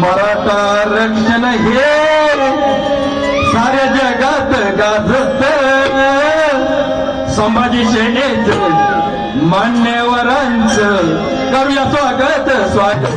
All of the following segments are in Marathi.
मराठा रक्षण हे साऱ्या जगात गाजत. संभाजी सेनेच मान्यवरांच करूया स्वागत स्वागत.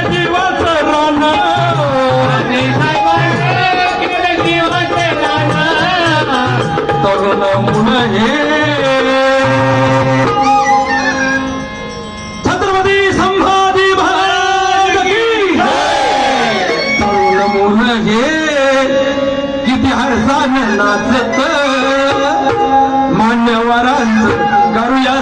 तरुण मुळ हे छत्रपती संभाजी महाराज तरुण मुळ हे किती हरसाने नाचत. मान्यवरांच करूया